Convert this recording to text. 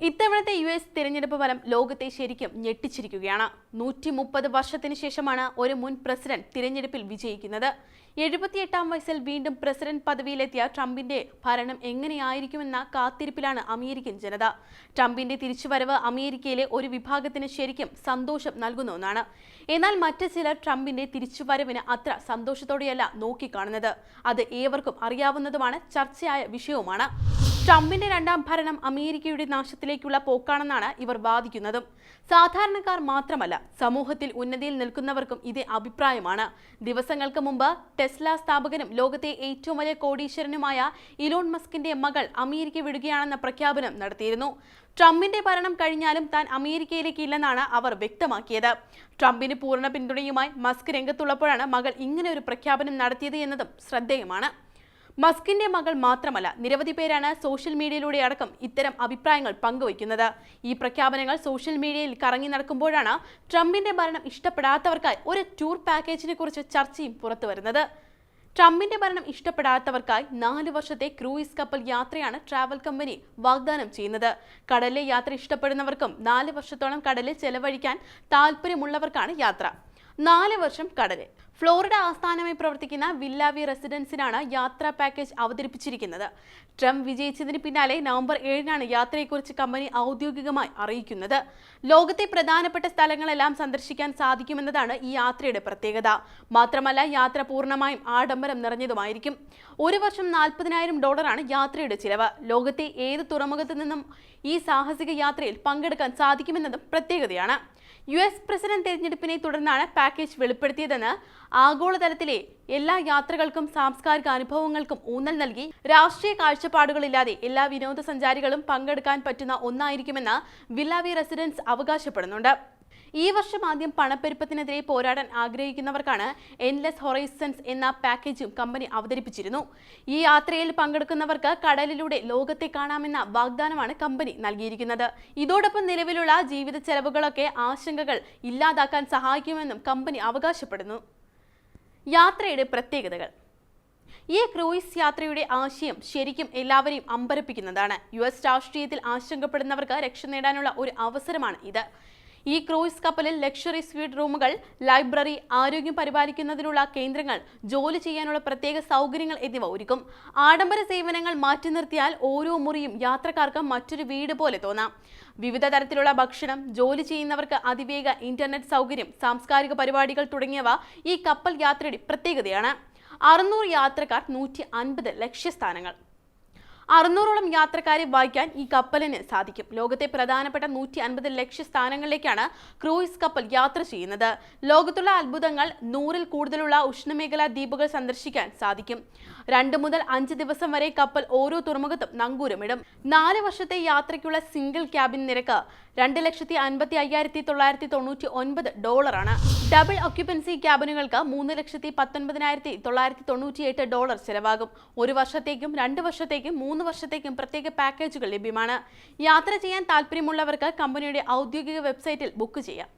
ഇത്തവണത്തെ U S തിരഞ്ഞെടുപ്പ് ഫലം ലോകത്തെ ശരിക്കും ഞെട്ടിച്ചിരിക്കുകയാണ്. നൂറ്റി മുപ്പത് വർഷത്തിന് ശേഷമാണ് ഒരു മുൻ പ്രസിഡന്റ് തിരഞ്ഞെടുപ്പിൽ വിജയിക്കുന്നത്. എഴുപത്തിയെട്ടാം വയസ്സിൽ വീണ്ടും പ്രസിഡന്റ് പദവിയിലെത്തിയ ട്രംപിന്റെ ഭരണം എങ്ങനെയായിരിക്കുമെന്ന കാത്തിരിപ്പിലാണ് അമേരിക്കൻ ജനത. ട്രംപിന്റെ തിരിച്ചുവരവ് അമേരിക്കയിലെ ഒരു വിഭാഗത്തിന് ശരിക്കും സന്തോഷം നൽകുന്ന ഒന്നാണ്. എന്നാൽ മറ്റു ചിലർ ട്രംപിന്റെ തിരിച്ചുവരവിന് അത്ര സന്തോഷത്തോടെയല്ല നോക്കിക്കാണുന്നത്. അത് ഏവർക്കും അറിയാവുന്നതുമാണ് ചർച്ചയായ വിഷയവുമാണ്. ട്രംപിന്റെ രണ്ടാം ഭരണം അമേരിക്കയുടെ നാശത്തിലേക്കുള്ള പോക്കാണെന്നാണ് ഇവർ വാദിക്കുന്നതും. സാധാരണക്കാർ മാത്രമല്ല സമൂഹത്തിൽ ഉന്നതിയിൽ നിൽക്കുന്നവർക്കും ഇതേ അഭിപ്രായമാണ്. ദിവസങ്ങൾക്ക് മുമ്പ് ടെസ്ല സ്ഥാപകനും ലോകത്തെ ഏറ്റവും വലിയ കോടീശ്വരനുമായ ഇലോൺ മസ്കിന്റെ മകൾ അമേരിക്ക വിടുകയാണെന്ന പ്രഖ്യാപനം നടത്തിയിരുന്നു. ട്രംപിന്റെ ഭരണം കഴിഞ്ഞാലും താൻ അമേരിക്കയിലേക്ക് ഇല്ലെന്നാണ് അവർ വ്യക്തമാക്കിയത്. ട്രംപിന് പൂർണ പിന്തുണയുമായി മസ്ക് രംഗത്തുള്ളപ്പോഴാണ് മകൾ ഇങ്ങനെ ഒരു പ്രഖ്യാപനം നടത്തിയത് എന്നതും ശ്രദ്ധേയമാണ്. മസ്കിന്റെ മകൾ മാത്രമല്ല നിരവധി പേരാണ് സോഷ്യൽ മീഡിയയിലൂടെ അടക്കം ഇത്തരം അഭിപ്രായങ്ങൾ പങ്കുവയ്ക്കുന്നത്. ഈ പ്രഖ്യാപനങ്ങൾ സോഷ്യൽ മീഡിയയിൽ കറങ്ങി നടക്കുമ്പോഴാണ് ട്രംപിന്റെ മരണം ഇഷ്ടപ്പെടാത്തവർക്കായി ഒരു ടൂർ പാക്കേജിനെ കുറിച്ച് ചർച്ചയും പുറത്തു വരുന്നത്. ട്രംപിന്റെ ഭരണം ഇഷ്ടപ്പെടാത്തവർക്കായി നാല് വർഷത്തെ ക്രൂയിസ് കപ്പൽ യാത്രയാണ് ട്രാവൽ കമ്പനി വാഗ്ദാനം ചെയ്യുന്നത്. കടലിലെ യാത്ര ഇഷ്ടപ്പെടുന്നവർക്കും നാല് വർഷത്തോളം കടലിൽ ചെലവഴിക്കാൻ താല്പര്യമുള്ളവർക്കാണ് യാത്ര. നാല് വർഷം കടലിൽ. ഫ്ലോറിഡ ആസ്ഥാനമായി പ്രവർത്തിക്കുന്ന വില്ലാവി റെസിഡൻസിനാണ് യാത്രാ പാക്കേജ് അവതരിപ്പിച്ചിരിക്കുന്നത്. ട്രംപ് വിജയിച്ചതിന് പിന്നാലെ നവംബർ ഏഴിനാണ് യാത്രയെക്കുറിച്ച് കമ്പനി ഔദ്യോഗികമായി അറിയിക്കുന്നത്. ലോകത്തെ പ്രധാനപ്പെട്ട സ്ഥലങ്ങളെല്ലാം സന്ദർശിക്കാൻ സാധിക്കുമെന്നതാണ് ഈ യാത്രയുടെ പ്രത്യേകത. മാത്രമല്ല യാത്ര പൂർണമായും ആഡംബരം നിറഞ്ഞതുമായിരിക്കും. ഒരു വർഷം നാൽപ്പതിനായിരം ഡോളറാണ് യാത്രയുടെ ചിലവ്. ലോകത്തെ ഏത് തുറമുഖത്തു നിന്നും ഈ സാഹസിക യാത്രയിൽ പങ്കെടുക്കാൻ സാധിക്കുമെന്നതും പ്രത്യേകതയാണ്. യു എസ് പ്രസിഡന്റ് തെരഞ്ഞെടുപ്പിനെ തുടർന്നാണ് പാക്കേജ് വെളിപ്പെടുത്തിയതെന്ന് ആഗോളതലത്തിലെ എല്ലാ യാത്രകൾക്കും സാംസ്കാരിക അനുഭവങ്ങൾക്കും ഊന്നൽ നൽകി രാഷ്ട്രീയ കാഴ്ചപ്പാടുകളില്ലാതെ എല്ലാ വിനോദസഞ്ചാരികളും പങ്കെടുക്കാൻ പറ്റുന്ന ഒന്നായിരിക്കുമെന്ന് വില്ലാവി റെസിഡൻസ് അവകാശപ്പെടുന്നുണ്ട്. ഈ വർഷം ആദ്യം പണപ്പെരുപ്പത്തിനെതിരെ പോരാടാൻ ആഗ്രഹിക്കുന്നവർക്കാണ് എൻലെസ് ഹൊറൈസൺസ് എന്ന പാക്കേജും കമ്പനി അവതരിപ്പിച്ചിരുന്നു. ഈ യാത്രയിൽ പങ്കെടുക്കുന്നവർക്ക് കടലിലൂടെ ലോകത്തെ കാണാമെന്ന വാഗ്ദാനമാണ് കമ്പനി നൽകിയിരിക്കുന്നത്. ഇതോടൊപ്പം നിലവിലുള്ള ജീവിത ചെലവുകളൊക്കെ ആശങ്കകൾ ഇല്ലാതാക്കാൻ സഹായിക്കുമെന്നും കമ്പനി അവകാശപ്പെടുന്നു. യാത്രയുടെ പ്രത്യേകതകൾ. ഈ ക്രൂയിസ് യാത്രയുടെ ആശയം ശരിക്കും എല്ലാവരെയും അമ്പരപ്പിക്കുന്നതാണ്. യു എസ് രാഷ്ട്രീയത്തിൽ ആശങ്കപ്പെടുന്നവർക്ക് രക്ഷ നേടാനുള്ള ഒരു അവസരമാണ് ഇത്. ഈ ക്രൂയിസ് കപ്പലിൽ ലക്ഷറി സ്വീറ്റ് റൂമുകൾ ലൈബ്രറി ആരോഗ്യം പരിപാലിക്കുന്നതിനുള്ള കേന്ദ്രങ്ങൾ ജോലി ചെയ്യാനുള്ള പ്രത്യേക സൗകര്യങ്ങൾ എന്നിവ ഒരുക്കും. ആഡംബര സേവനങ്ങൾ മാറ്റി നിർത്തിയാൽ ഓരോ മുറിയും യാത്രക്കാർക്ക് മറ്റൊരു വീട് പോലെ തോന്നാം. വിവിധ തരത്തിലുള്ള ഭക്ഷണം ജോലി ചെയ്യുന്നവർക്ക് അതിവേഗ ഇന്റർനെറ്റ് സൗകര്യം സാംസ്കാരിക പരിപാടികൾ തുടങ്ങിയവ ഈ കപ്പൽ യാത്രയുടെ പ്രത്യേകതയാണ്. അറുന്നൂറ് യാത്രക്കാർ നൂറ്റി അൻപത് ലക്ഷ്യസ്ഥാനങ്ങൾ. അറുന്നൂറോളം യാത്രക്കാരെ വഹിക്കാൻ ഈ കപ്പലിന് സാധിക്കും. ലോകത്തെ പ്രധാനപ്പെട്ട നൂറ്റി അൻപത് ലക്ഷ്യസ്ഥാനങ്ങളിലേക്കാണ് ക്രൂയിസ് കപ്പൽ യാത്ര ചെയ്യുന്നത്. ലോകത്തുള്ള അത്ഭുതങ്ങൾ നൂറിൽ കൂടുതലുള്ള ഉഷ്ണമേഖലാ ദ്വീപുകൾ സന്ദർശിക്കാൻ സാധിക്കും. രണ്ട് മുതൽ അഞ്ച് ദിവസം വരെ കപ്പൽ ഓരോ തുറമുഖത്തും നങ്കൂരമിടും. നാല് വർഷത്തെ യാത്രയ്ക്കുള്ള സിംഗിൾ ക്യാബിൻ നിരക്ക് രണ്ട് ലക്ഷത്തി അൻപത്തി അയ്യായിരത്തി തൊള്ളായിരത്തി തൊണ്ണൂറ്റി ഒൻപത് ഡോളറാണ്. ഡബിൾ ഒക്യുപ്പൻസി ക്യാബിനുകൾക്ക് മൂന്ന് ലക്ഷത്തി പത്തൊൻപതിനായിരത്തി തൊള്ളായിരത്തി തൊണ്ണൂറ്റി എട്ട് ഡോളർ ചെലവാകും. ഒരു വർഷത്തേക്കും രണ്ട് വർഷത്തേക്കും മൂന്ന് വർഷത്തേക്കും പ്രത്യേക പാക്കേജുകൾ ലഭ്യമാണ്. യാത്ര ചെയ്യാൻ താല്പര്യമുള്ളവർക്ക് കമ്പനിയുടെ ഔദ്യോഗിക വെബ്സൈറ്റിൽ ബുക്ക് ചെയ്യാം.